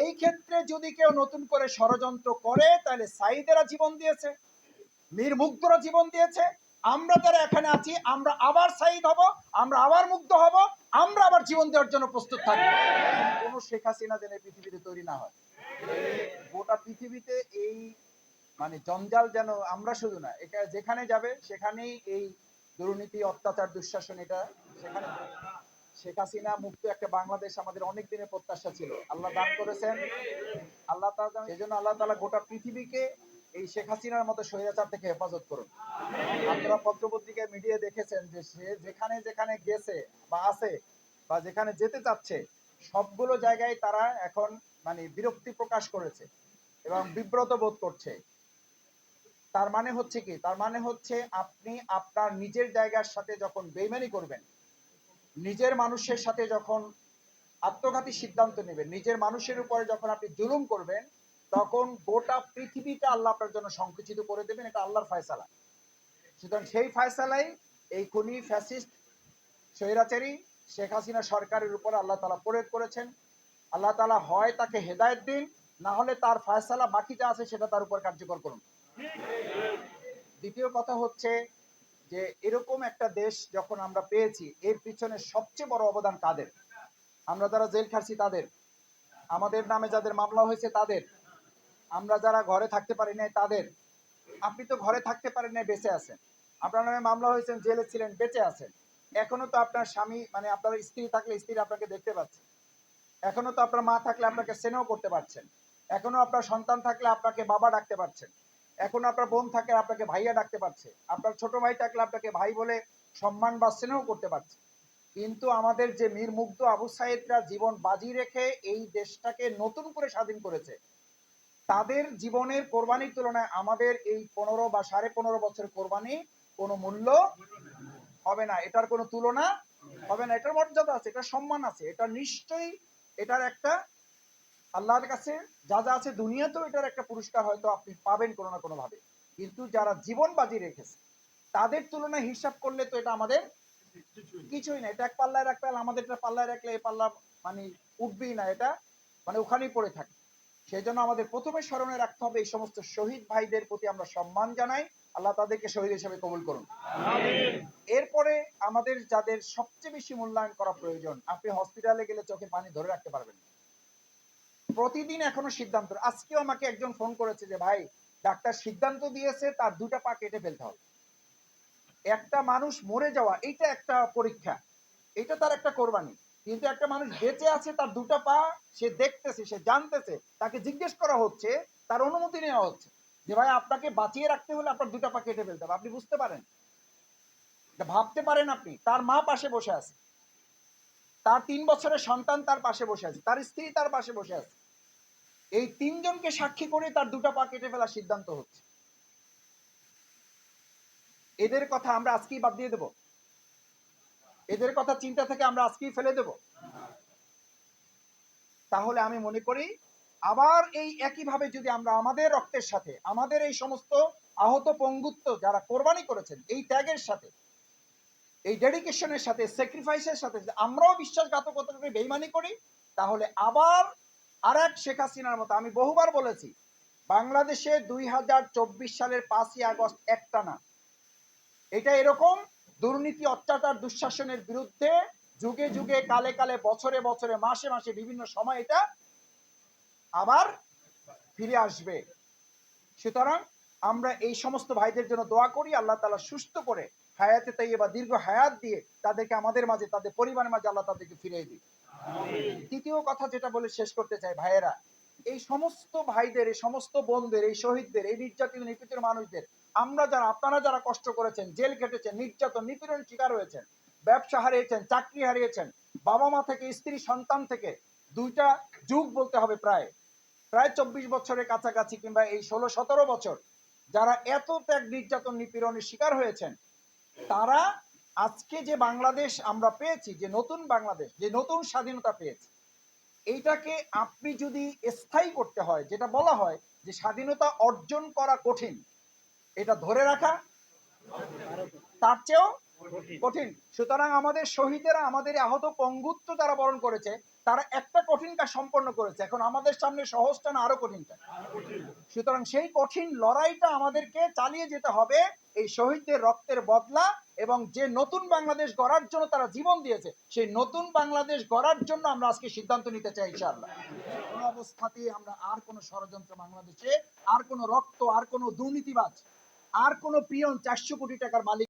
এই ক্ষেত্রে যদি কেউ নতুন করে ষড়যন্ত্র করে, তাহলে সাইদেরা জীবন দিয়েছে, মীর মুগ্ধরা জীবন দিয়েছে। আমরা যারা এখানে আছি, আমরা আবার সাইদ হব, আমরা আবার মুগ্ধ হব, আমরা আবার জীবন দেওয়ার জন্য প্রস্তুত থাকব। কোন শেখ হাসিনা যেন পৃথিবীতে তৈরি না হয়। গোটা পৃথিবীতে এই মানে জঞ্জাল যেন আমরা শুধু না, এটা যেখানে যাবে, সেখানেই এই দুর্নীতি, অত্যাচার, দুঃশাসন, এটা সেখানে শেখ হাসিনা মুক্ত একটা বাংলাদেশ আমাদের অনেক দিনের প্রত্যাশা ছিল। আল্লাহ দান করেছেন। আল্লাহ তাআলা সেই জন্য আল্লাহ তাআলা গোটা পৃথিবীকে এই শেখ হাসিনার মতো স্বৈরাচার থেকে হেফাজত করুন। আপনারা পত্রপত্রিকায় মিডিয়া দেখেছেন যে সে যেখানে যেখানে গেছে বা আছে বা যেখানে যেতে চাচ্ছে, সবগুলো জায়গায় তারা এখন মানে বিরক্তি প্রকাশ করেছে এবং বিব্রত বোধ করছে। তার মানে হচ্ছে কি? তার মানে হচ্ছে আপনি আপনার নিজের জায়গার সাথে যখন বেইমানি করবেন নিজের মানুষের সাথে যখন আত্মঘাতী সিদ্ধান্ত নেবেন, নিজের মানুষের উপরে যখন আপনি জুলুম করবেন, তখন গোটা পৃথিবীটা আল্লাহ আপনার জন্য সংকুচিত করে দেবেন, এটা আল্লাহর ফয়সালা। সুতরাং সেই ফয়সালাই এই খুনি ফ্যাসিস্ট, স্বৈরাচারী শেখ হাসিনা সরকারের উপর আল্লাহ তালা প্রয়োগ করেছেন। আল্লাহ তালা হয় তাকে হেদায়েত দিন, না হলে তার ফয়সালা বাকি যা আছে সেটা তার উপর কার্যকর করুন। দ্বিতীয় কথা হচ্ছে যে এরকম একটা দেশ যখন আমরা পেয়েছি, এর পিছনে সবচেয়ে বড় অবদান কাদের? আমরা যারা জেল খাটছি তাদের। আমাদের নামে যাদের মামলা হয়েছে তাদের। আমরা যারা ঘরে থাকতে পারি নাই তাদের। আপনি তো ঘরে থাকতে পারেন নাই, বেঁচে আছেন। আপনার নামে মামলা হয়েছেন জেলে ছিলেন, বেঁচে আছেন। এখনও তো আপনার স্বামী মানে আপনার স্ত্রী থাকলে স্ত্রী আপনাকে দেখতে পাচ্ছে। এখনও তো আপনার মা থাকলে আপনাকে স্নেহ করতে পারছেন। এখনও আপনার সন্তান থাকলে আপনাকে বাবা ডাকতে পারছেন। এখন আপনার বোন থাকলে আপনাকে ভাইয়া ডাকতে পারছে। আপনার ছোট ভাই থাকলে আপনাকে ভাই বলে সম্মান বা স্নেহ করতে পারছে। কিন্তু আমাদের যে মীর মুগ্ধ আবু সাহেবরা জীবন বাজি রেখে এই দেশটাকে নতুন করে স্বাধীন করেছে, তাদের জীবনের কোরবানির তুলনায় আমাদের এই পনেরো বা সাড়ে পনেরো বছর কোরবানি কোনো মূল্য হবে না। এটার কোনো তুলনা হবে না। এটার মর্যাদা আছে, এটার সম্মান আছে। এটা নিশ্চয়ই এটার একটা আল্লাহর কাছে যা যা আছে দুনিয়াতেও এটার একটা পুরস্কার হয়তো আপনি পাবেন কোনো না কোনো ভাবে কিন্তু যারা জীবন বাজি রেখেছে তাদের তুলনায় হিসাব করলে তো এটা আমাদের কিছুই না। এটা এক পাল্লায় রাখলে আমাদের এটা পাল্লায় রাখলে এই পাল্লা মানে উঠবেই না। এটা মানে ওখানেই পড়ে থাকে। সেই জন্য আমাদের প্রথমে স্মরণে রাখতে হবে এই সমস্ত শহীদ ভাইদের প্রতি আমরা সম্মান জানাই। আল্লাহ তাদেরকে শহীদ হিসেবে কবুল করুন। এরপরে আমাদের যাদের সবচেয়ে বেশি মূল্যায়ন করা প্রয়োজন আপনি হসপিটালে গেলে চোখে পানি ধরে রাখতে পারবেন না। প্রতিদিন এখনও সিদ্ধান্ত, আজকেও আমাকে একজন ফোন করেছে যে, ভাই, ডাক্তার সিদ্ধান্ত দিয়েছে, তার দুটা পা কেটে ফেলতে হবে। একটা মানুষ মরে যাওয়া, এইটা একটা পরীক্ষা এটা তার একটা কোরবানি। কিন্তু একটা মানুষ বেঁচে আছে, তার দুটা পা সে দেখতেছে, সে জানতেছে, তাকে জিজ্ঞেস করা হচ্ছে, তার অনুমতি নেওয়া হচ্ছে। যে, ভাই, আপনাকে বাঁচিয়ে রাখতে হলে আপনার দুটা পা কেটে ফেলতে হবে। আপনি বুঝতে পারেন? এটা ভাবতে পারেন আপনি, তার মা পাশে বসে আছে। তার তিন বছরের সন্তান তার পাশে বসে আছে, তার স্ত্রী তার পাশে বসে আছে। এই তিনজনকে সাক্ষী করে তার দুটা পা কেটে ফেলার সিদ্ধান্ত হচ্ছে। এদের কথা আমরা আজকেই বাদ দিয়ে দেব। এদের কথা চিন্তা থেকে আমরা আজকেই ফেলে দেব। তাহলে আমি মনে করি, আবার এই একইভাবে যদি আমরা আমাদের রক্তের সাথে, আমাদের এই সমস্ত আহত পঙ্গুত্ব যারা কোরবানি করেছেন, এই ত্যাগের সাথে, এই ডেডিকেশনের সাথে স্যাক্রিফাইসের সাথে আমরাও বিশ্বাসঘাতকতা বেইমানি করি, তাহলে আবার আর এক শেখ হাসিনার মতো, আমি বহুবার বলেছি, বাংলাদেশে দুই হাজার চব্বিশ সালের পাঁচই আগস্ট একটা না এটা এরকম দুর্নীতি, অত্যাচার, দুঃশাসনের বিরুদ্ধে যুগে যুগে, কালে কালে, বছরে বছরে, মাসে মাসে, বিভিন্ন সময় এটা আবার ফিরে আসবে। সুতরাং আমরা এই সমস্ত ভাইদের জন্য দোয়া করি, আল্লাহ তালা সুস্থ করে হায়াতে তাই বা দীর্ঘ হায়াত দিয়ে তাদেরকে আমাদের মাঝে, তাদের পরিবারের মাঝে আল্লাহ তাদেরকে ফিরিয়ে দিই তৃতীয় কথা যেটা বলে শেষ করতে চাই, ভাইয়েরা, এই সমস্ত ভাইদের, এই সমস্ত বোনদের, এই শহীদদের, এই নির্যাতিত, নিপীড়িত মানুষদের, আমরা যারা, আপনারা যারা কষ্ট করেছেন, জেল কেটেছেন নির্যাতন নিপীড়ন শিকার হয়েছেন, ব্যবসা হারিয়েছেন, চাকরি হারিয়েছেন, বাবা মা থেকে, স্ত্রী, সন্তান থেকে দুইটা যুগ বলতে হবে প্রায় প্রায় চব্বিশ বছরের কাছাকাছি কিংবা এই ষোলো, সতেরো বছর যারা এত ত্যাগ, নির্যাতন, নিপীড়নের শিকার হয়েছেন, তারা আজকে যে বাংলাদেশ আমরা পেয়েছি, যে নতুন বাংলাদেশ, যে নতুন স্বাধীনতা পেয়েছি, এইটাকে আপনি যদি স্থায়ী করতে হয়, যেটা বলা হয় যে স্বাধীনতা অর্জন করা কঠিন, এটা ধরে রাখা, তার চেয়েও কঠিন। সুতরাং আমাদের শহীদেরা আমাদের আহত পঙ্গুত্ব যারা বরণ করেছে তারা একটা কঠিন কাজ সম্পন্ন করেছে। এখন আমাদের সামনে সহজটা না আরও কঠিনটা সুতরাং সেই কঠিন লড়াইটা আমাদেরকে চালিয়ে যেতে হবে এই শহীদদের রক্তের বদলা এবং যে নতুন বাংলাদেশ গড়ার জন্য তারা জীবন দিয়েছে সেই নতুন বাংলাদেশ গড়ার জন্য আমরা আজকে সিদ্ধান্ত নিতে চাই ইনশাআল্লাহ। কোনো অবস্থাতেই আমরা আর কোনো ষড়যন্ত্র বাংলাদেশে আর কোনো রক্ত আর কোনো দুর্নীতিবাজ আর কোনো পিয়ন চারশো কোটি টাকার মালিক